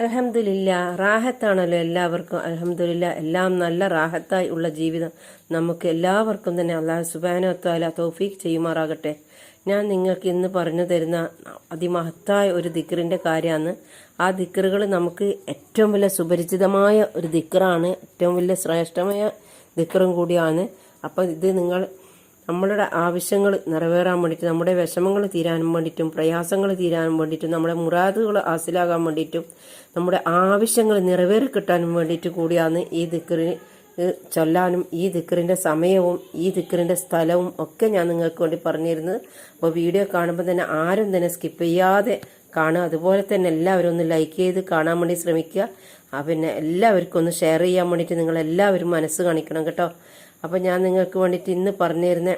അലഹമില്ല റാഹത്താണല്ലോ എല്ലാവർക്കും. അലഹമില്ല എല്ലാം നല്ല റാഹത്തായി ഉള്ള ജീവിതം നമുക്ക് എല്ലാവർക്കും തന്നെ അള്ളാഹു സുബാനോത്താല തൗഫീഖ് ചെയ്യുമാറാകട്ടെ. ഞാൻ നിങ്ങൾക്ക് ഇന്ന് പറഞ്ഞു തരുന്ന അതിമഹത്തായ ഒരു ദിക്കറിന്റെ കാര്യമാണ്. ആ ദിക്കറുകൾ നമുക്ക് ഏറ്റവും വലിയ സുപരിചിതമായ ഒരു ദിക്കറാണ് ഏറ്റവും വലിയ ശ്രേഷ്ഠമായ ദിക്കറും കൂടിയാണ്. അപ്പോൾ ഇത് നിങ്ങൾ നമ്മളുടെ ആവശ്യങ്ങൾ നിറവേറാൻ വേണ്ടിയിട്ട് നമ്മുടെ വിഷമങ്ങൾ തീരാനും വേണ്ടിയിട്ടും പ്രയാസങ്ങൾ തീരാനും വേണ്ടിയിട്ടും നമ്മുടെ മുറാദുകൾ ഹാസിലാകാൻ വേണ്ടിയിട്ടും നമ്മുടെ ആവശ്യങ്ങൾ നിറവേറി കിട്ടാനും വേണ്ടിയിട്ട് കൂടിയാണ് ഈ ദിക്കറിന് ചൊല്ലാനും ഈ ദിക്കറിന്റെ സമയവും ഈ ദിക്കറിന്റെ സ്ഥലവും ഒക്കെ ഞാൻ നിങ്ങൾക്ക് വേണ്ടി പറഞ്ഞിരുന്നത്. അപ്പോൾ വീഡിയോ കാണുമ്പോൾ തന്നെ ആരും തന്നെ സ്കിപ്പ് ചെയ്യാതെ കാണുക. അതുപോലെ തന്നെ എല്ലാവരും ഒന്ന് ലൈക്ക് ചെയ്ത് കാണാൻ വേണ്ടി ശ്രമിക്കുക. പിന്നെ എല്ലാവർക്കും ഒന്ന് ഷെയർ ചെയ്യാൻ വേണ്ടിയിട്ട് നിങ്ങൾ എല്ലാവരും മനസ്സ് കാണിക്കണം കേട്ടോ. അപ്പോൾ ഞാൻ നിങ്ങൾക്ക് വേണ്ടിയിട്ട് ഇന്ന് പറഞ്ഞു തരുന്ന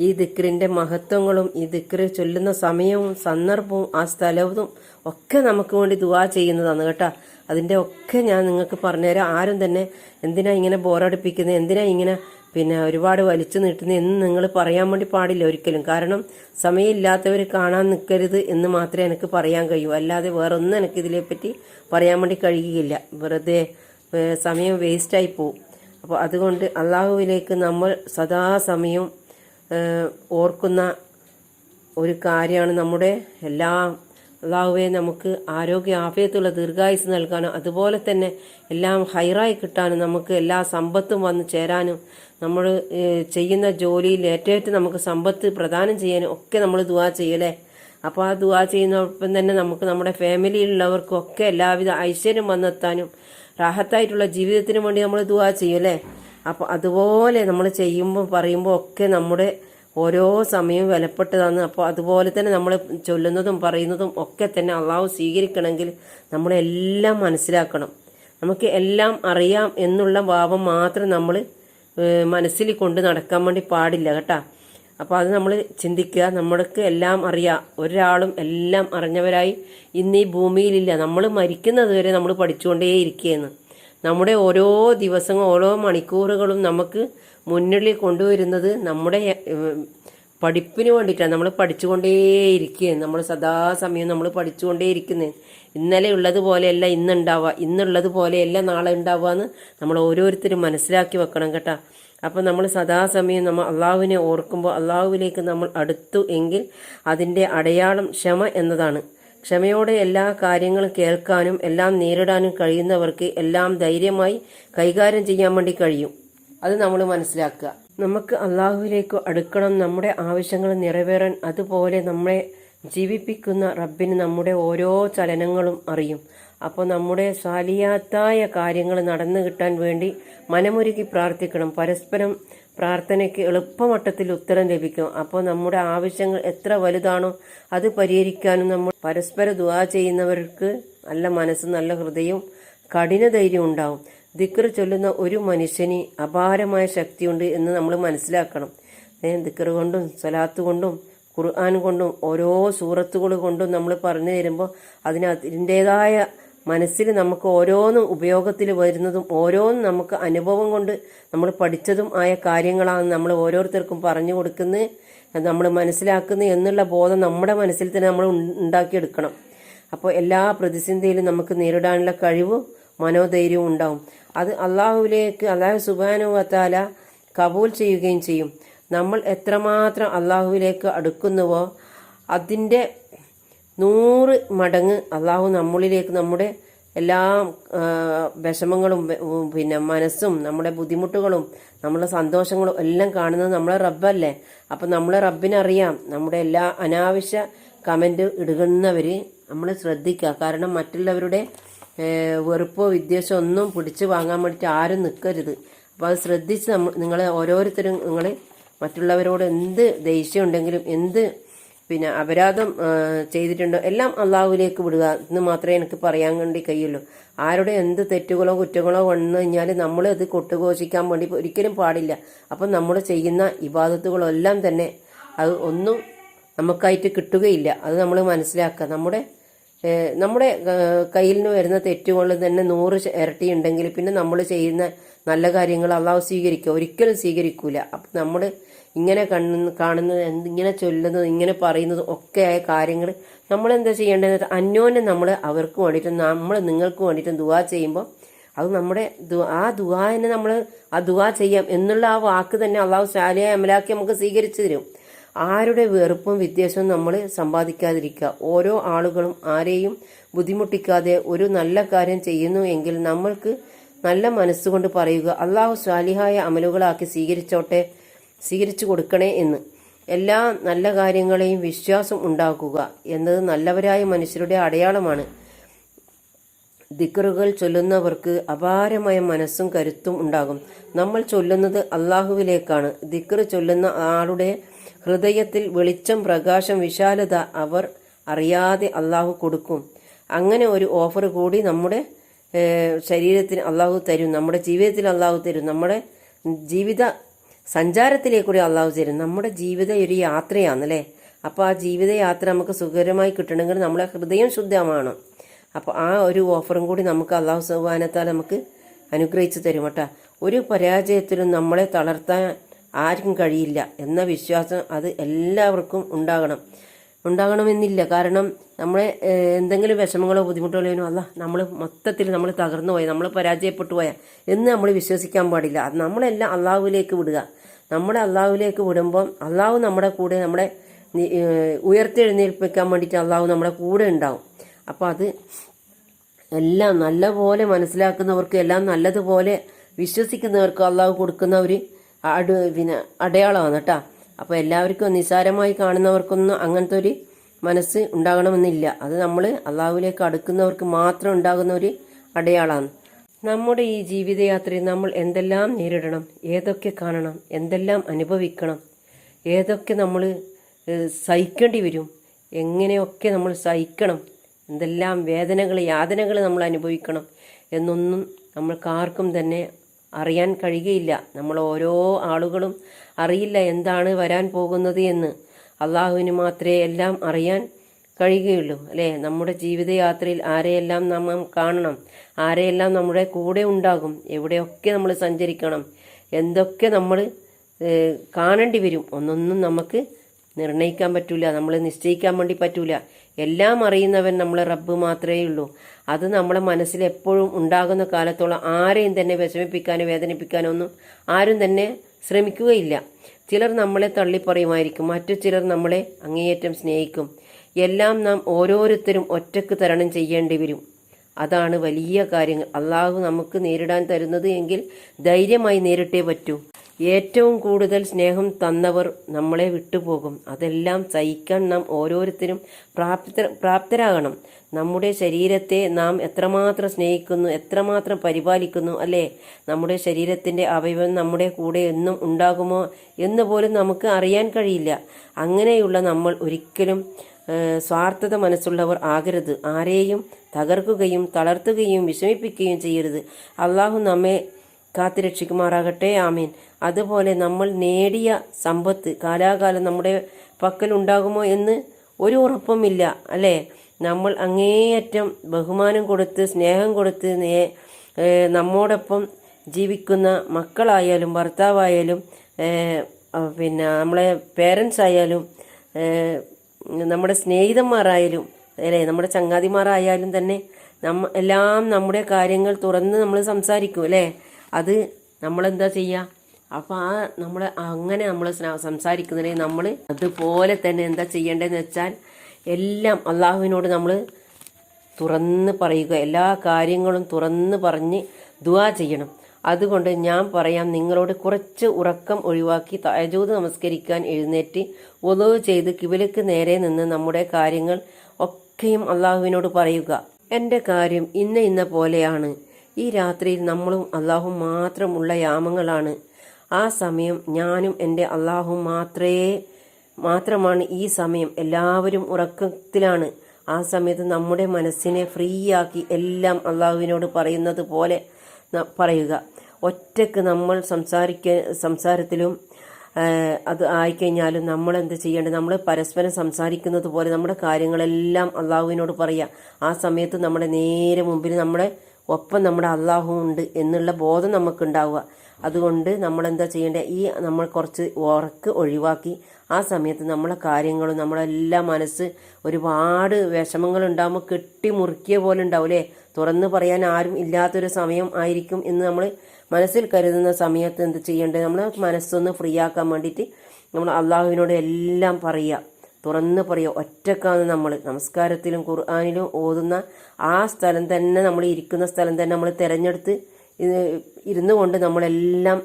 ഈ ദിക്റിന്റെ മഹത്വങ്ങളും ഈ ദിക്റ് ചൊല്ലുന്ന സമയവും സന്ദർഭവും ആ സ്ഥലവും ഒക്കെ നമുക്ക് വേണ്ടി ദുവാ ചെയ്യുന്നതാണ് കേട്ടോ. അതിന്റെ ഒക്കെ ഞാൻ നിങ്ങൾക്ക് പറഞ്ഞുതരാം. ആരും തന്നെ എന്തിനാ ഇങ്ങനെ ബോറടിപ്പിക്കുന്നത് എന്തിനാ ഇങ്ങനെ പിന്നെ ഒരുപാട് വലിച്ചു നീട്ടുന്നത് എന്ന് നിങ്ങൾ പറയാൻ വേണ്ടി പാടില്ല ഒരിക്കലും. കാരണം സമയമില്ലാത്തവർ കാണാൻ നിൽക്കരുത് എന്ന് മാത്രമേ എനിക്ക് പറയാൻ കഴിയൂ. അല്ലാതെ വേറൊന്നും എനിക്ക് ഇതിനെപ്പറ്റി പറയാൻ വേണ്ടി കഴിയുകയില്ല. വെറുതെ സമയം വേസ്റ്റായി പോവും. അപ്പോൾ അതുകൊണ്ട് അള്ളാഹുവിലേക്ക് നമ്മൾ സദാസമയം ഓർക്കുന്ന ഒരു കാര്യമാണ് നമ്മുടെ എല്ലാ അള്ളാഹുവെ നമുക്ക് ആരോഗ്യ ആഫയത്തുള്ള ദീർഘായുസ് നൽകാനും അതുപോലെ തന്നെ എല്ലാം ഹൈറായി കിട്ടാനും നമുക്ക് എല്ലാ സമ്പത്തും വന്ന് ചേരാനും നമ്മൾ ചെയ്യുന്ന ജോലിയിൽ ഏറ്റവും നമുക്ക് സമ്പത്ത് പ്രദാനം ചെയ്യാനും ഒക്കെ നമ്മൾ ദുവാ ചെയ്യലേ അപ്പോൾ ആ ദുവാ ചെയ്യുന്നതോടൊപ്പം തന്നെ നമുക്ക് നമ്മുടെ ഫാമിലിയിലുള്ളവർക്കും ഒക്കെ എല്ലാവിധ ഐശ്വര്യം വന്നെത്താനും റാഹത്തായിട്ടുള്ള ജീവിതത്തിന് വേണ്ടി നമ്മൾ ദുവാ അല്ലേ? അപ്പോൾ അതുപോലെ നമ്മൾ ചെയ്യുമ്പോൾ പറയുമ്പോൾ ഒക്കെ നമ്മുടെ ഓരോ സമയവും വിലപ്പെട്ടതാണ്. അപ്പോൾ അതുപോലെ തന്നെ നമ്മൾ ചൊല്ലുന്നതും പറയുന്നതും ഒക്കെ തന്നെ അള്ളാഹു സ്വീകരിക്കണമെങ്കിൽ നമ്മളെല്ലാം മനസ്സിലാക്കണം. നമുക്ക് എല്ലാം അറിയാം എന്നുള്ള ഭാവം മാത്രം നമ്മൾ മനസ്സിൽ കൊണ്ട് നടക്കാൻ വേണ്ടി പാടില്ല കേട്ടാ? അപ്പോൾ അത് നമ്മൾ ചിന്തിക്കുക. നമ്മൾക്ക് എല്ലാം അറിയാം. ഒരാളും എല്ലാം അറിഞ്ഞവരായി ഇന്ന് ഈ ഭൂമിയിലില്ല. നമ്മൾ മരിക്കുന്നത് വരെ നമ്മൾ പഠിച്ചുകൊണ്ടേയിരിക്കുകയെന്ന് നമ്മുടെ ഓരോ ദിവസവും ഓരോ മണിക്കൂറുകളും നമുക്ക് മുന്നിൽ കൊണ്ടുവരുന്നത് നമ്മുടെ പഠിപ്പിന് വേണ്ടിയിട്ടാണ്. നമ്മൾ പഠിച്ചുകൊണ്ടേയിരിക്കുകയാണ് നമ്മൾ സദാസമയം നമ്മൾ പഠിച്ചുകൊണ്ടേയിരിക്കുന്നത് ഇന്നലെ ഉള്ളതുപോലെയല്ല ഇന്നുണ്ടാവുക. ഇന്നുള്ളത് പോലെയല്ല നാളെ ഉണ്ടാവുക എന്ന് നമ്മൾ ഓരോരുത്തരും മനസ്സിലാക്കി വെക്കണം കേട്ടോ. അപ്പോൾ നമ്മൾ സദാസമയം നമ്മൾ അള്ളാഹുവിനെ ഓർക്കുമ്പോൾ അള്ളാഹുവിലേക്ക് നമ്മൾ അടുത്തു എങ്കിൽ അതിന്റെ അടയാളം ക്ഷമ എന്നതാണ്. ക്ഷമയോടെ എല്ലാ കാര്യങ്ങളും കേൾക്കാനും എല്ലാം നേരിടാനും കഴിയുന്നവർക്ക് എല്ലാം ധൈര്യമായി കൈകാര്യം ചെയ്യാൻ വേണ്ടി കഴിയും. അത് നമ്മൾ മനസ്സിലാക്കുക. നമുക്ക് അള്ളാഹുവിലേക്ക് അടുക്കണം നമ്മുടെ ആവശ്യങ്ങൾ നിറവേറാൻ അതുപോലെ നമ്മളെ ജീവിപ്പിക്കുന്ന റബ്ബിന് നമ്മുടെ ഓരോ ചലനങ്ങളും അറിയും. അപ്പോൾ നമ്മുടെ സാലിയാത്തായ കാര്യങ്ങൾ നടന്നു കിട്ടാൻ വേണ്ടി മനമൊരുക്കി പ്രാർത്ഥിക്കണം. പരസ്പരം പ്രാർത്ഥനയ്ക്ക് എളുപ്പമട്ടത്തിൽ ഉത്തരം ലഭിക്കും. അപ്പോൾ നമ്മുടെ ആവശ്യങ്ങൾ എത്ര വലുതാണോ അത് പരിഹരിക്കാനും നമ്മൾ പരസ്പര ദുആ ചെയ്യുന്നവർക്ക് നല്ല മനസ്സ് നല്ല ഹൃദയവും കഠിന ധൈര്യം ഉണ്ടാവും. ദിക്കർ ചൊല്ലുന്ന ഒരു മനുഷ്യന് അപാരമായ ശക്തിയുണ്ട് എന്ന് നമ്മൾ മനസ്സിലാക്കണം. ദിക്കർ കൊണ്ടും സ്വലാത്ത് കൊണ്ടും ഖുർആൻ കൊണ്ടും ഓരോ സൂറത്തുകൾ കൊണ്ടും നമ്മൾ പറഞ്ഞു തരുമ്പോൾ അതിന് മനസ്സിൽ നമുക്ക് ഓരോന്നും ഉപയോഗത്തിൽ വരുന്നതും ഓരോന്നും നമുക്ക് അനുഭവം കൊണ്ട് നമ്മൾ പഠിച്ചതും ആയ കാര്യങ്ങളാണ് നമ്മൾ ഓരോരുത്തർക്കും പറഞ്ഞു കൊടുക്കുന്നത് നമ്മൾ മനസ്സിലാക്കുന്നത് എന്നുള്ള ബോധം നമ്മുടെ മനസ്സിൽ തന്നെ നമ്മൾ ഉണ്ടാക്കിയെടുക്കണം. അപ്പോൾ എല്ലാ പ്രതിസന്ധിയിലും നമുക്ക് നേരിടാനുള്ള കഴിവും മനോധൈര്യവും ഉണ്ടാവും. അത് അള്ളാഹുവിലേക്ക് അള്ളാഹു സുബാനുവത്താല കബൂൽ ചെയ്യുകയും ചെയ്യും. നമ്മൾ എത്രമാത്രം അള്ളാഹുവിലേക്ക് അടുക്കുന്നുവോ അതിന്റെ നൂറ് മടങ്ങ് അള്ളാഹു നമ്മളിലേക്ക് നമ്മുടെ എല്ലാ വിഷമങ്ങളും പിന്നെ മനസ്സും നമ്മുടെ ബുദ്ധിമുട്ടുകളും നമ്മളെ സന്തോഷങ്ങളും എല്ലാം കാണുന്നത് നമ്മളെ റബ്ബല്ലേ. അപ്പം നമ്മളെ റബ്ബിനറിയാം. നമ്മുടെ എല്ലാ അനാവശ്യ കമന്റ് ഇടുന്നവർ നമ്മൾ ശ്രദ്ധിക്കുക. കാരണം മറ്റുള്ളവരുടെ വെറുപ്പോ വിദ്വേഷമോ ഒന്നും പിടിച്ചു വാങ്ങാൻ വേണ്ടിയിട്ട് ആരും നിൽക്കരുത് അപ്പോൾ അത് ശ്രദ്ധിച്ച് നമ്മൾ നിങ്ങൾ ഓരോരുത്തരും നിങ്ങൾ മറ്റുള്ളവരോട് എന്ത് ദേഷ്യമുണ്ടെങ്കിലും എന്ത് പിന്നെ അപരാധം ചെയ്തിട്ടുണ്ടോ? എല്ലാം അള്ളാഹുവിലേക്ക് വിടുക. എന്ന് മാത്രമേ എനിക്ക് പറയാൻ വേണ്ടി കഴിയുള്ളൂ. ആരുടെ എന്ത് തെറ്റുകളോ കുറ്റങ്ങളോ വന്നു കഴിഞ്ഞാൽ നമ്മൾ അത് കൊട്ടുഘോഷിക്കാൻ വേണ്ടി ഒരിക്കലും പാടില്ല. അപ്പം നമ്മൾ ചെയ്യുന്ന ഇബാദത്തുകളെല്ലാം തന്നെ അത് ഒന്നും നമുക്കായിട്ട് കിട്ടുകയില്ല. അത് നമ്മൾ മനസ്സിലാക്കുക. നമ്മുടെ നമ്മുടെ കയ്യിൽ നിന്ന് വരുന്ന തെറ്റുകൾ തന്നെ നൂറ് ഇരട്ടി ഉണ്ടെങ്കിൽ പിന്നെ നമ്മൾ ചെയ്യുന്ന നല്ല കാര്യങ്ങൾ അള്ളാഹു സ്വീകരിക്കുക. ഒരിക്കലും സ്വീകരിക്കൂല. അപ്പം നമ്മൾ ഇങ്ങനെ കണ്ണു കാണുന്നത് എന്ത് ഇങ്ങനെ ചൊല്ലുന്നത് ഇങ്ങനെ പറയുന്നത് ഒക്കെ ആയ കാര്യങ്ങൾ നമ്മളെന്താ ചെയ്യേണ്ടത് അന്യോന്യം നമ്മൾ അവർക്ക് വേണ്ടിയിട്ട് നമ്മൾ നിങ്ങൾക്ക് വേണ്ടിയിട്ട് ദുവാ ചെയ്യുമ്പോൾ അത് നമ്മുടെ ആ ദുവാനെ നമ്മൾ ആ ദുവാ ചെയ്യാം എന്നുള്ള ആ വാക്ക് തന്നെ അള്ളാഹു ശാലിയെ അമലാക്കി നമുക്ക് സ്വീകരിച്ചു തരും. ആരുടെ വെറുപ്പും വിദ്വേഷവും നമ്മൾ സമ്പാദിക്കാതിരിക്കുക. ഓരോ ആളുകളും ആരെയും ബുദ്ധിമുട്ടിക്കാതെ ഒരു നല്ല കാര്യം ചെയ്യുന്നു എങ്കിൽ നമ്മൾക്ക് നല്ല മനസ്സുകൊണ്ട് പറയുക അള്ളാഹു സ്വാലിഹായ അമലുകളാക്കി സ്വീകരിച്ചോട്ടെ സ്വീകരിച്ചു കൊടുക്കണേ എന്ന്. എല്ലാ നല്ല കാര്യങ്ങളെയും വിശ്വാസം ഉണ്ടാക്കുക എന്നത് നല്ലവരായ മനുഷ്യരുടെ അടയാളമാണ്. ദിക്കറുകൾ ചൊല്ലുന്നവർക്ക് അപാരമായ മനസ്സും കരുത്തും ഉണ്ടാകും. നമ്മൾ ചൊല്ലുന്നത് അള്ളാഹുവിലേക്കാണ്. ദിക്കർ ചൊല്ലുന്ന ആളുടെ ഹൃദയത്തിൽ വെളിച്ചം പ്രകാശം വിശാലത അവർ അറിയാതെ അള്ളാഹു കൊടുക്കും. അങ്ങനെ ഒരു ഓഫർ കൂടി നമ്മുടെ ശരീരത്തിന് അള്ളാഹു തരും നമ്മുടെ ജീവിതത്തിൽ അള്ളാഹു തരും നമ്മുടെ ജീവിത സഞ്ചാരത്തിലേക്കൂടി അള്ളാഹു തരും നമ്മുടെ ജീവിതം ഒരു യാത്രയാണല്ലേ? അപ്പോൾ ആ ജീവിതയാത്ര നമുക്ക് സുഖകരമായി കിട്ടണമെങ്കിൽ നമ്മളെ ഹൃദയം ശുദ്ധമാണ് അപ്പോൾ ആ ഒരു ഓഫറും കൂടി നമുക്ക് അള്ളാഹു സുബാനത്താൽ നമുക്ക് അനുഗ്രഹിച്ചു തരും കേട്ടോ. ഒരു പരാജയത്തിലും നമ്മളെ തളർത്താൻ ആർക്കും കഴിയില്ല എന്ന വിശ്വാസം അത് എല്ലാവർക്കും ഉണ്ടാകണം. ഉണ്ടാകണമെന്നില്ല. കാരണം നമ്മളെ എന്തെങ്കിലും വിഷമങ്ങളോ ബുദ്ധിമുട്ടുകളോ അല്ല നമ്മൾ മൊത്തത്തിൽ നമ്മൾ തകർന്നു പോയാൽ നമ്മൾ പരാജയപ്പെട്ടു പോയാൽ എന്ന് നമ്മൾ വിശ്വസിക്കാൻ പാടില്ല. അത് നമ്മളെല്ലാം അള്ളാഹുവിലേക്ക് വിടുക. നമ്മുടെ അള്ളാഹുവിലേക്ക് വിടുമ്പം അള്ളാഹു നമ്മുടെ കൂടെ നമ്മുടെ നി- ഏഹ്, ഉയർത്തെഴുന്നേൽപ്പിക്കാൻ വേണ്ടിയിട്ട് അള്ളാഹു നമ്മുടെ കൂടെ ഉണ്ടാവും. അപ്പോൾ അത് എല്ലാം നല്ലപോലെ മനസ്സിലാക്കുന്നവർക്ക് എല്ലാം നല്ലതുപോലെ വിശ്വസിക്കുന്നവർക്ക് അള്ളാഹു കൊടുക്കുന്ന ഒരു അടു പിന്നെ അടയാളമാണ് കേട്ടോ. അപ്പോൾ എല്ലാവർക്കും നിസ്സാരമായി കാണുന്നവർക്കൊന്നും അങ്ങനത്തെ ഒരു മനസ്സ് ഉണ്ടാകണമെന്നില്ല. അത് നമ്മൾ അള്ളാഹുവിലേക്ക് അടുക്കുന്നവർക്ക് മാത്രം ഉണ്ടാകുന്ന ഒരു അടയാളാണ്. നമ്മുടെ ഈ ജീവിതയാത്രയിൽ നമ്മൾ എന്തെല്ലാം നേരിടണം ഏതൊക്കെ കാണണം എന്തെല്ലാം അനുഭവിക്കണം ഏതൊക്കെ നമ്മൾ സഹിക്കേണ്ടി വരും എങ്ങനെയൊക്കെ നമ്മൾ സഹിക്കണം എന്തെല്ലാം വേദനകൾ യാതനകൾ നമ്മൾ അനുഭവിക്കണം എന്നൊന്നും നമ്മൾക്കാർക്കും തന്നെ അറിയാൻ കഴിയുകയില്ല. നമ്മൾ ഓരോ ആളുകളും അറിയില്ല എന്താണ് വരാൻ പോകുന്നത് എന്ന്. അള്ളാഹുവിന് മാത്രമേ എല്ലാം അറിയാൻ കഴിയുകയുള്ളൂ അല്ലേ? നമ്മുടെ ജീവിതയാത്രയിൽ ആരെയെല്ലാം നാം കാണണം ആരെയെല്ലാം നമ്മുടെ കൂടെ ഉണ്ടാകും എവിടെയൊക്കെ നമ്മൾ സഞ്ചരിക്കണം എന്തൊക്കെ നമ്മൾ കാണേണ്ടി വരും ഒന്നൊന്നും നമുക്ക് നിർണയിക്കാൻ പറ്റൂല നമ്മൾ നിശ്ചയിക്കാൻ വേണ്ടി പറ്റൂല. എല്ലാം അറിയുന്നവൻ നമ്മളെ റബ്ബ് മാത്രമേ ഉള്ളൂ. അത് നമ്മളെ മനസ്സിൽ എപ്പോഴും ഉണ്ടാകുന്ന കാലത്തോളം ആരെയും തന്നെ വിഷമിപ്പിക്കാനോ വേദനിപ്പിക്കാനോ ഒന്നും ആരും തന്നെ ശ്രമിക്കുകയില്ല. ചിലർ നമ്മളെ തള്ളിപ്പറയുമായിരിക്കും. മറ്റു ചിലർ നമ്മളെ അങ്ങേയറ്റം സ്നേഹിക്കും. എല്ലാം നാം ഓരോരുത്തരും ഒറ്റയ്ക്ക് തരണം ചെയ്യേണ്ടി വരും. അതാണ് വലിയ കാര്യങ്ങൾ. അള്ളാഹു നമുക്ക് നേരിടാൻ തരുന്നത് എങ്കിൽ ധൈര്യമായി നേരിട്ടേ പറ്റൂ. ഏറ്റവും കൂടുതൽ സ്നേഹം തന്നവർ നമ്മളെ വിട്ടുപോകും. അതെല്ലാം സഹിക്കാൻ നാം ഓരോരുത്തരും പ്രാപ്ത പ്രാപ്തരാകണം. നമ്മുടെ ശരീരത്തെ നാം എത്രമാത്രം സ്നേഹിക്കുന്നു എത്രമാത്രം പരിപാലിക്കുന്നു അല്ലേ? നമ്മുടെ ശരീരത്തിന്റെ അവയവം നമ്മുടെ കൂടെ എന്നും ഉണ്ടാകുമോ എന്ന് പോലും നമുക്ക് അറിയാൻ കഴിയില്ല. അങ്ങനെയുള്ള നമ്മൾ ഒരിക്കലും സ്വാർത്ഥത മനസ്സുള്ളവർ ആകരുത്. ആരെയും തകർക്കുകയും തളർത്തുകയും വിഷമിപ്പിക്കുകയും ചെയ്യരുത്. അള്ളാഹു നമ്മെ കാത്തുരക്ഷിക്കുമാറാകട്ടെ. ആമീൻ. അതുപോലെ നമ്മൾ നേടിയ സമ്പത്ത് കാലാകാലം നമ്മുടെ പക്കൽ ഉണ്ടാകുമോ എന്ന് ഒരു ഉറപ്പുമില്ല അല്ലേ? നമ്മൾ അങ്ങേയറ്റം ബഹുമാനം കൊടുത്ത് സ്നേഹം കൊടുത്ത് നേ നമ്മോടൊപ്പം ജീവിക്കുന്ന മക്കളായാലും ഭർത്താവായാലും പിന്നെ നമ്മളെ പേരൻസ് ആയാലും നമ്മുടെ സ്നേഹിതന്മാരായാലും അല്ലേ? നമ്മുടെ ചങ്ങാതിമാരായാലും തന്നെ നമ്മ എല്ലാം നമ്മുടെ കാര്യങ്ങൾ തുറന്ന് നമ്മൾ സംസാരിക്കും അല്ലേ? അത് നമ്മളെന്താ ചെയ്യുക അപ്പോൾ ആ നമ്മൾ അങ്ങനെ നമ്മൾ സംസാരിക്കുന്നതിന് നമ്മൾ അതുപോലെ തന്നെ എന്താ ചെയ്യേണ്ടതെന്ന് വെച്ചാൽ എല്ലാം അള്ളാഹുവിനോട് നമ്മൾ തുറന്ന് പറയുക. എല്ലാ കാര്യങ്ങളും തുറന്ന് പറഞ്ഞ് ദുവാ ചെയ്യണം. അതുകൊണ്ട് ഞാൻ പറയാം നിങ്ങളോട് കുറച്ച് ഉറക്കം ഒഴിവാക്കി തയജൂത് നമസ്കരിക്കാൻ എഴുന്നേറ്റ് ഒലവ് ചെയ്ത് കിബിലക്ക് നേരെ നിന്ന് നമ്മുടെ കാര്യങ്ങൾ ഒക്കെയും അള്ളാഹുവിനോട് പറയുക. എന്റെ കാര്യം ഇന്ന ഇന്ന പോലെയാണ്. ഈ രാത്രിയിൽ നമ്മളും അള്ളാഹും മാത്രമുള്ള യാമങ്ങളാണ്. ആ സമയം ഞാനും എന്റെ അള്ളാഹും മാത്രേ മാത്രമാണ് ഈ സമയം എല്ലാവരും ഉറക്കത്തിലാണ്. ആ സമയത്ത് നമ്മുടെ മനസ്സിനെ ഫ്രീ ആക്കി എല്ലാം അള്ളാഹുവിനോട് പറയുന്നത് പോലെ പറയുക. ഒറ്റയ്ക്ക് നമ്മൾ സംസാരിക്ക സംസാരത്തിലും അത് ആയിക്കഴിഞ്ഞാലും നമ്മൾ എന്ത് ചെയ്യേണ്ടത്? നമ്മൾ പരസ്പരം സംസാരിക്കുന്നത് പോലെ നമ്മുടെ കാര്യങ്ങളെല്ലാം അള്ളാഹുവിനോട് പറയുക. ആ സമയത്ത് നമ്മുടെ നേരെ മുമ്പിൽ നമ്മുടെ ഒപ്പം നമ്മുടെ അള്ളാഹു ഉണ്ട് എന്നുള്ള ബോധം നമുക്കുണ്ടാവുക. അതുകൊണ്ട് നമ്മൾ എന്താ ചെയ്യേണ്ടത് ഈ നമ്മൾ കുറച്ച് ഉറക്ക് ഒഴിവാക്കി ആ സമയത്ത് നമ്മളെ കാര്യങ്ങളും നമ്മളെല്ലാ മനസ്സ് ഒരുപാട് വിഷമങ്ങൾ ഉണ്ടാകുമ്പോൾ കെട്ടി മുറുക്കിയ പോലെ ഉണ്ടാവില്ലേ തുറന്ന് പറയാൻ ആരും ഇല്ലാത്തൊരു സമയം ആയിരിക്കും എന്ന് നമ്മൾ മനസ്സിൽ കരുതുന്ന സമയത്ത് എന്ത് ചെയ്യേണ്ടത് നമ്മൾ മനസ്സൊന്ന് ഫ്രീ ആക്കാൻ വേണ്ടിയിട്ട് നമ്മൾ അള്ളാഹുവിനോട് എല്ലാം പറയുക. തുറന്ന് പറയുക ഒറ്റക്കാണ് നമ്മൾ നമസ്കാരത്തിലും ഖുർആാനിലും ഓതുന്ന ആ സ്ഥലം തന്നെ നമ്മൾ ഇരിക്കുന്ന സ്ഥലം തന്നെ നമ്മൾ തിരഞ്ഞെടുത്ത് ഇരുന്നു കൊണ്ട് നമ്മളെല്ലാം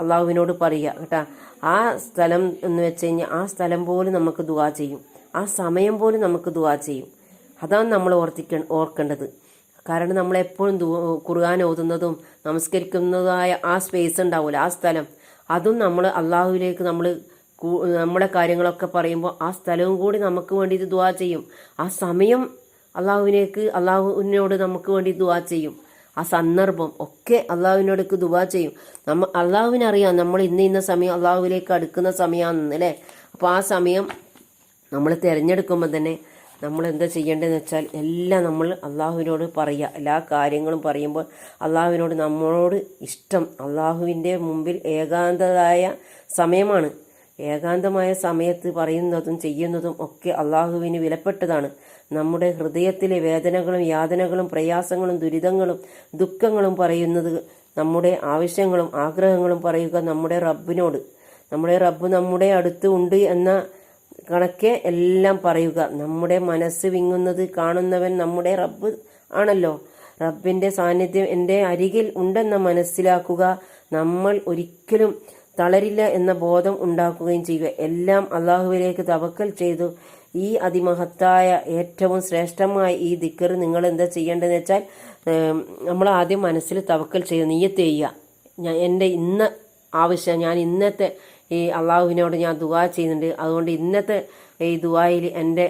അള്ളാഹുവിനോട് പറയുക കേട്ടാ. ആ സ്ഥലം എന്ന് വെച്ച് കഴിഞ്ഞാൽ ആ സ്ഥലം പോലും നമുക്ക് ദുവാ ചെയ്യും. ആ സമയം പോലും നമുക്ക് ദുവാ ചെയ്യും. അതാണ് നമ്മൾ ഓർത്തിക്ക ഓർക്കേണ്ടത്. കാരണം നമ്മളെപ്പോഴും ഖുർആൻ ഓതുന്നതും നമസ്കരിക്കുന്നതായ ആ സ്പേസ് ഉണ്ടാവില്ല ആ സ്ഥലം. അതും നമ്മൾ അള്ളാഹുവിലേക്ക് നമ്മൾ നമ്മുടെ കാര്യങ്ങളൊക്കെ പറയുമ്പോൾ ആ സ്ഥലവും കൂടി നമുക്ക് വേണ്ടിയിട്ട് ദുവാ ചെയ്യും. ആ സമയം അള്ളാഹുവിനേക്ക് അള്ളാഹുവിനോട് നമുക്ക് വേണ്ടി ദുവാ ചെയ്യും. ആ സന്ദർഭം ഒക്കെ അള്ളാഹുവിനോടൊക്കെ ദുവാ ചെയ്യും. നമ്മ അള്ളാഹുവിനറിയാം നമ്മൾ ഇന്ന് ഇന്ന സമയം അള്ളാഹുവിലേക്ക് അടുക്കുന്ന സമയമാണെന്ന് അല്ലേ? അപ്പോൾ ആ സമയം നമ്മൾ തിരഞ്ഞെടുക്കുമ്പോൾ തന്നെ നമ്മൾ എന്താ ചെയ്യേണ്ടതെന്ന് വെച്ചാൽ എല്ലാം നമ്മൾ അള്ളാഹുവിനോട് പറയുക. എല്ലാ കാര്യങ്ങളും പറയുമ്പോൾ അള്ളാഹുവിനോട് നമ്മളോട് ഇഷ്ടം. അള്ളാഹുവിന്റെ മുമ്പിൽ ഏകാന്തതായ സമയമാണ്. ഏകാന്തമായ സമയത്ത് പറയുന്നതും ചെയ്യുന്നതും ഒക്കെ അള്ളാഹുവിന് വിലപ്പെട്ടതാണ്. നമ്മുടെ ഹൃദയത്തിലെ വേദനകളും യാതനകളും പ്രയാസങ്ങളും ദുരിതങ്ങളും ദുഃഖങ്ങളും പറയുന്നത് നമ്മുടെ ആവശ്യങ്ങളും ആഗ്രഹങ്ങളും പറയുക നമ്മുടെ റബ്ബിനോട്. നമ്മുടെ റബ്ബ് നമ്മുടെ അടുത്ത് ഉണ്ട് എന്ന കണക്കെ എല്ലാം പറയുക. നമ്മുടെ മനസ്സ് വിങ്ങുന്നത് കാണുന്നവൻ നമ്മുടെ റബ്ബ് ആണല്ലോ. റബ്ബിന്റെ സാന്നിധ്യം എന്റെ അരികിൽ ഉണ്ടെന്ന് മനസ്സിലാക്കുക. നമ്മൾ ഒരിക്കലും തളരില്ല എന്ന ബോധം ഉണ്ടാക്കുകയും ചെയ്യുക. എല്ലാം അള്ളാഹുവിലേക്ക് തവക്കൽ ചെയ്തു. ഈ അതിമഹത്തായ ഏറ്റവും ശ്രേഷ്ഠമായ ഈ ദിക്കർ നിങ്ങൾ എന്താ ചെയ്യേണ്ടതെന്ന് വെച്ചാൽ നമ്മൾ ആദ്യം മനസ്സിൽ തവക്കൽ ചെയ്യുക നീയത്ത് ചെയ്യുക. ഞാൻ എന്റെ ഇന്ന ആവശ്യം ഞാൻ ഇന്നത്തെ ഈ അള്ളാഹുവിനോട് ഞാൻ ദുവാ ചെയ്യുന്നുണ്ട്. അതുകൊണ്ട് ഇന്നത്തെ ഈ ദുവായിൽ എന്റെ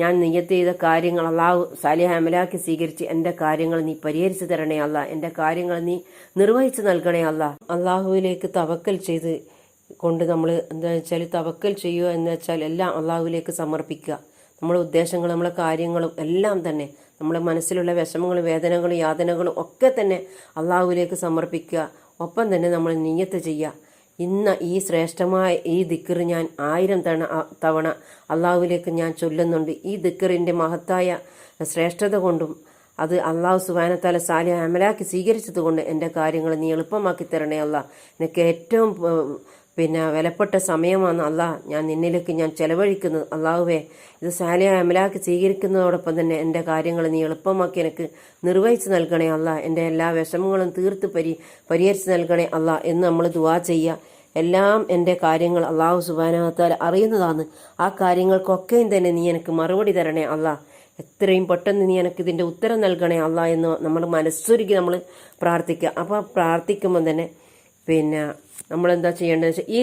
ഞാൻ നിയത്ത് ചെയ്ത കാര്യങ്ങൾ അള്ളാഹു സാലിഹ അമലാക്കി സ്വീകരിച്ച് എന്റെ കാര്യങ്ങൾ നീ പരിഹരിച്ചു തരണേ അല്ല എന്റെ കാര്യങ്ങൾ നീ നിർവഹിച്ചു നൽകണേ അല്ല അള്ളാഹുവിലേക്ക് തവക്കൽ ചെയ്ത് കൊണ്ട് നമ്മൾ എന്താ വെച്ചാൽ തവക്കൽ ചെയ്യുക എന്ന് വെച്ചാൽ എല്ലാം അള്ളാഹുവിലേക്ക് സമർപ്പിക്കുക. നമ്മുടെ ഉദ്ദേശങ്ങളും നമ്മളെ കാര്യങ്ങളും എല്ലാം തന്നെ നമ്മുടെ മനസ്സിലുള്ള വിഷമങ്ങളും വേദനകളും യാതനകളും ഒക്കെ തന്നെ അള്ളാഹുവിലേക്ക് സമർപ്പിക്കുക. ഒപ്പം തന്നെ നമ്മൾ നീയത്ത് ചെയ്യുക. ഇന്ന് ഈ ശ്രേഷ്ഠമായ ഈ ദിക്കർ ഞാൻ ആയിരം തവണ തവണ അള്ളാഹുവിലേക്ക് ഞാൻ ചൊല്ലുന്നുണ്ട്. ഈ ദിക്കറിന്റെ മഹത്തായ ശ്രേഷ്ഠത കൊണ്ടും അത് അള്ളാഹു സുബാനത്താല സാലി അമലാക്കി സ്വീകരിച്ചത് കൊണ്ട് എന്റെ കാര്യങ്ങൾ നീ എളുപ്പമാക്കി തരണേ അല്ല എനിക്ക് ഏറ്റവും പിന്നെ വിലപ്പെട്ട സമയമാണ് അല്ലാ ഞാൻ നിന്നിലേക്ക് ഞാൻ ചെലവഴിക്കുന്നത്. അള്ളാഹുവേ ഇത് സാലിയ അമലാക്കി സ്വീകരിക്കുന്നതോടൊപ്പം തന്നെ എന്റെ കാര്യങ്ങൾ നീ എളുപ്പമാക്കി എനിക്ക് നിർവഹിച്ചു നൽകണേ അല്ല എന്റെ എല്ലാ വിഷമങ്ങളും തീർത്ത് പരി പരിഹരിച്ച് നൽകണേ അല്ല എന്ന് നമ്മൾ ദുവാ ചെയ്യുക. എല്ലാം എന്റെ കാര്യങ്ങൾ അള്ളാഹു സുബാനത്താൽ അറിയുന്നതാണ്. ആ കാര്യങ്ങൾക്കൊക്കെയും തന്നെ നീ എനിക്ക് മറുപടി തരണേ അല്ല എത്രയും പെട്ടെന്ന് നീ എനിക്ക് ഇതിന്റെ ഉത്തരം നൽകണേ അല്ല എന്ന് നമ്മൾ മനസ്സൊരുക്കി നമ്മൾ പ്രാർത്ഥിക്കുക. അപ്പോൾ പ്രാർത്ഥിക്കുമ്പോൾ തന്നെ പിന്നെ നമ്മളെന്താ ചെയ്യേണ്ടത് വെച്ചാൽ ഈ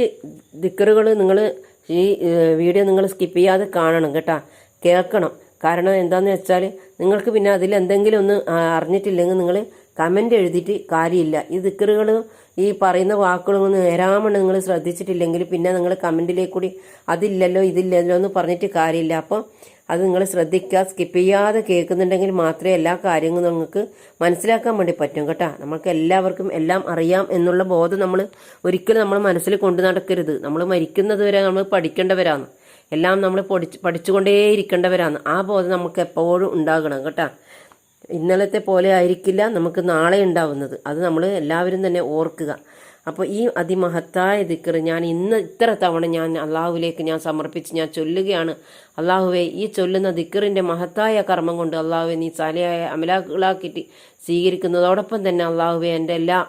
ദിക്കറുകൾ നിങ്ങൾ ഈ വീഡിയോ നിങ്ങൾ സ്കിപ്പ് ചെയ്യാതെ കാണണം കേട്ടോ. കേൾക്കണം. കാരണം എന്താന്ന് വെച്ചാൽ നിങ്ങൾക്ക് പിന്നെ അതിൽ എന്തെങ്കിലും ഒന്ന് അറിഞ്ഞിട്ടില്ലെങ്കിൽ നിങ്ങൾ കമന്റ് എഴുതിയിട്ട് കാര്യമില്ല. ഈ ദിക്കറുകൾ ഈ പറയുന്ന വാക്കുകളൊന്നും നേരാമണ്ണം നിങ്ങൾ ശ്രദ്ധിച്ചിട്ടില്ലെങ്കിൽ പിന്നെ നിങ്ങൾ കമന്റിലേക്ക് കൂടി അതില്ലല്ലോ ഇതില്ലല്ലോ എന്ന് പറഞ്ഞിട്ട് കാര്യമില്ല. അപ്പോൾ അത് നിങ്ങൾ ശ്രദ്ധിക്കുക സ്കിപ്പ് ചെയ്യാതെ കേൾക്കുന്നുണ്ടെങ്കിൽ മാത്രമേ എല്ലാ കാര്യങ്ങളും നിങ്ങൾക്ക് മനസ്സിലാക്കാൻ വേണ്ടി പറ്റും കേട്ടോ. നമുക്ക് എല്ലാവർക്കും എല്ലാം അറിയാം എന്നുള്ള ബോധം നമ്മൾ ഒരിക്കലും നമ്മൾ മനസ്സിൽ കൊണ്ടു നടക്കരുത്. നമ്മൾ മരിക്കുന്നത് വരെ നമ്മൾ പഠിക്കേണ്ടവരാണ്. എല്ലാം നമ്മൾ പഠിച്ച് പഠിച്ചുകൊണ്ടേയിരിക്കേണ്ടവരാണ് ആ ബോധം നമുക്ക് എപ്പോഴും ഉണ്ടാകണം കേട്ടോ. ഇന്നലത്തെ പോലെ ആയിരിക്കില്ല നമുക്ക് നാളെ ഉണ്ടാവുന്നത്. അത് നമ്മൾ എല്ലാവരും തന്നെ ഓർക്കുക. അപ്പോൾ ഈ അതിമഹത്തായ ദിക്കർ ഞാൻ ഇന്ന് ഇത്ര തവണ ഞാൻ അള്ളാഹുവിലേക്ക് ഞാൻ സമർപ്പിച്ച് ഞാൻ ചൊല്ലുകയാണ്. അള്ളാഹുവെ ഈ ചൊല്ലുന്ന ദിക്കറിന്റെ മഹത്തായ കർമ്മം കൊണ്ട് അള്ളാഹുവെ നീ സാലയായ അമലാക്കളാക്കിയിട്ട് സ്വീകരിക്കുന്നതോടൊപ്പം തന്നെ അള്ളാഹുവെ എന്റെ എല്ലാ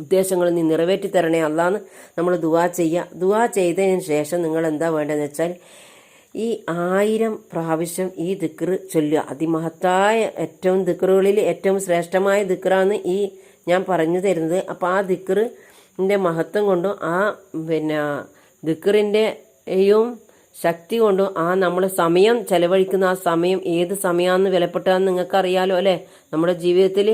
ഉദ്ദേശങ്ങളും നീ നിറവേറ്റി തരണേ. അല്ലാന്ന് നമ്മൾ ദുവാ ചെയ്യുക ദുവാ ചെയ്തതിന് ശേഷം നിങ്ങൾ എന്താ വേണ്ടതെന്ന് വെച്ചാൽ ഈ ആയിരം പ്രാവശ്യം ഈ ദിക്ർ ചൊല്ലുക. അതിമഹത്തായ ഏറ്റവും ദിക്റുകളിൽ ഏറ്റവും ശ്രേഷ്ഠമായ ദിക്റാണ് ഈ ഞാൻ പറഞ്ഞു തരുന്നത്. അപ്പോൾ ആ ദിക്കറിന്റെ മഹത്വം കൊണ്ടും ആ പിന്നെ ദിക്കറിന്റെയും ശക്തി കൊണ്ടും ആ നമ്മൾ സമയം ചെലവഴിക്കുന്ന ആ സമയം ഏത് സമയമാണെന്ന് വിലപ്പെട്ടതെന്ന് നിങ്ങൾക്ക് അറിയാലോ അല്ലേ? നമ്മുടെ ജീവിതത്തിൽ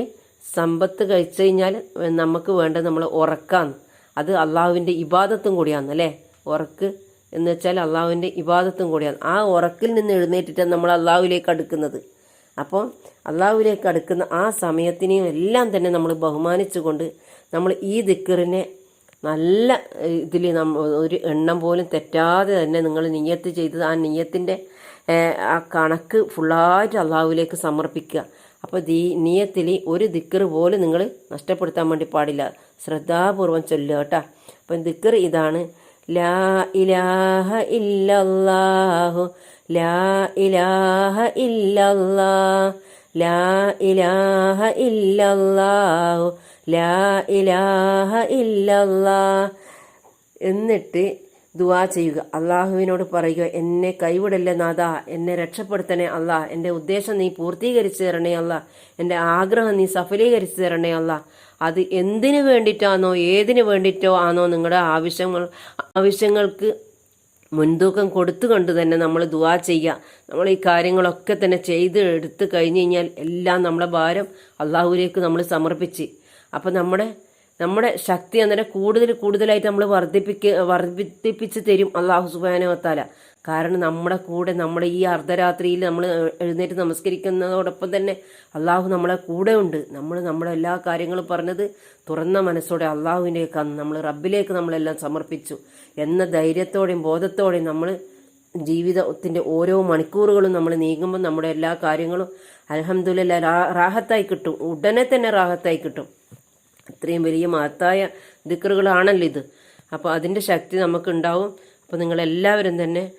സമ്പത്ത് കഴിച്ചു കഴിഞ്ഞാൽ നമുക്ക് വേണ്ടത് നമ്മൾ ഉറക്കാന്ന്. അത് അള്ളാഹുവിന്റെ ഇബാദത്തും കൂടിയാണ് അല്ലേ? ഉറക്ക് എന്ന് വെച്ചാൽ അള്ളാഹുവിന്റെ ഇബാദത്തും കൂടിയാണ്. ആ ഉറക്കിൽ നിന്ന് എഴുന്നേറ്റിട്ടാണ് നമ്മൾ അള്ളാഹുവിലേക്ക് അടുക്കുന്നത്. അപ്പോൾ അള്ളാഹുവിലേക്ക് അടുക്കുന്ന ആ സമയത്തിനെയും എല്ലാം തന്നെ നമ്മൾ ബഹുമാനിച്ചുകൊണ്ട് നമ്മൾ ഈ ദിക്കറിനെ നല്ല ഇതിൽ നമ്മ ഒരു എണ്ണം പോലും തെറ്റാതെ തന്നെ നിങ്ങൾ നിയ്യത്ത് ചെയ്ത് ആ നിയ്യത്തിന്റെ ആ കണക്ക് ഫുള്ളായിട്ട് അള്ളാഹുവിലേക്ക് സമർപ്പിക്കുക. അപ്പോൾ ദീ നിയത്തിൽ ഒരു ദിക്കറ് പോലും നിങ്ങൾ നഷ്ടപ്പെടുത്താൻ വേണ്ടി പാടില്ല. ശ്രദ്ധാപൂർവം ചൊല്ലുക കേട്ടോ. അപ്പം ദിക്കർ ഇതാണ്. ലാ ഇലാഹ ഇല്ലല്ലാഹു ലാ ഇലാഹ ഇല്ലല്ലാ ലാ ഇലാഹ ഇല്ലല്ലാഹു ലാ ഇലാഹ ഇല്ലല്ലാ എന്നിട്ട് ദുവാ ചെയ്യുക. അള്ളാഹുവിനോട് പറയുക എന്നെ കൈവിടല്ലേ നാഥ എന്നെ രക്ഷപ്പെടുത്തണേ അല്ല എന്റെ ഉദ്ദേശം നീ പൂർത്തീകരിച്ചു തരണേ അല്ല എന്റെ ആഗ്രഹം നീ സഫലീകരിച്ചു തരണേ അല്ല അത് എന്തിനു വേണ്ടിയിട്ടാണോ ഏതിനു വേണ്ടിയിട്ടോ ആണോ നിങ്ങളുടെ ആവശ്യങ്ങൾ ആവശ്യങ്ങൾക്ക് മുൻതൂക്കം കൊടുത്തുകൊണ്ട് തന്നെ നമ്മൾ ദുവാ ചെയ്യുക. നമ്മൾ ഈ കാര്യങ്ങളൊക്കെ തന്നെ ചെയ്ത് എടുത്ത് കഴിഞ്ഞ് കഴിഞ്ഞാൽ എല്ലാം നമ്മളെ ഭാരം അള്ളാഹുവിലേക്ക് നമ്മൾ സമർപ്പിച്ച്. അപ്പം നമ്മുടെ നമ്മുടെ ശക്തി അന്നേരം കൂടുതൽ കൂടുതലായിട്ട് നമ്മൾ വർദ്ധിപ്പിക്ക വർദ്ധിപ്പിച്ച് തരും അള്ളാഹു സുബാനവത്താല കാരണം നമ്മുടെ കൂടെ നമ്മുടെ ഈ അർദ്ധരാത്രിയിൽ നമ്മൾ എഴുന്നേറ്റ് നമസ്കരിക്കുന്നതോടൊപ്പം തന്നെ അള്ളാഹു നമ്മളെ കൂടെ ഉണ്ട്. നമ്മൾ നമ്മുടെ എല്ലാ കാര്യങ്ങളും പറഞ്ഞത് തുറന്ന മനസ്സോടെ അള്ളാഹുവിന്റെ കന്ന് നമ്മൾ റബ്ബിലേക്ക് നമ്മളെല്ലാം സമർപ്പിച്ചു. എന്ന ധൈര്യത്തോടെയും ബോധത്തോടെയും നമ്മൾ ജീവിതത്തിന്റെ ഓരോ മണിക്കൂറുകളും നമ്മൾ നീങ്ങുമ്പോൾ നമ്മുടെ എല്ലാ കാര്യങ്ങളും അലഹമ്മദില്ല റാഹത്തായി കിട്ടും. ഉടനെ തന്നെ റാഹത്തായി കിട്ടും. അത്രയും വലിയ മഹത്തായ ദിക്കറുകളാണല്ലോ ഇത്. അപ്പോൾ അതിന്റെ ശക്തി നമുക്കുണ്ടാവും. അപ്പോൾ നിങ്ങളെല്ലാവരും തന്നെ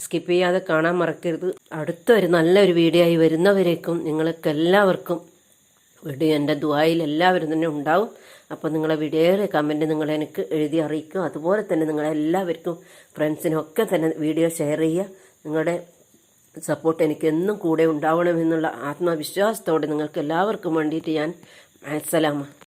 സ്കിപ്പ് ചെയ്യാതെ കാണാൻ മറക്കരുത്. അടുത്തൊരു നല്ലൊരു വീഡിയോ ആയി വരുന്നവരേക്കും നിങ്ങൾക്ക് എല്ലാവർക്കും വീഡിയോ എന്റെ ദുബായിൽ എല്ലാവരും തന്നെ ഉണ്ടാവും. അപ്പോൾ നിങ്ങളെ വീഡിയോയുടെ കമന്റ് നിങ്ങൾ എനിക്ക് എഴുതി അറിയിക്കുക. അതുപോലെ തന്നെ നിങ്ങളെല്ലാവർക്കും ഫ്രണ്ട്സിനൊക്കെ തന്നെ വീഡിയോ ഷെയർ ചെയ്യുക. നിങ്ങളുടെ സപ്പോർട്ട് എനിക്ക് എന്നും കൂടെ ഉണ്ടാവണമെന്നുള്ള ആത്മവിശ്വാസത്തോടെ നിങ്ങൾക്ക് എല്ലാവർക്കും വേണ്ടിയിട്ട് ഞാൻ അസലാമ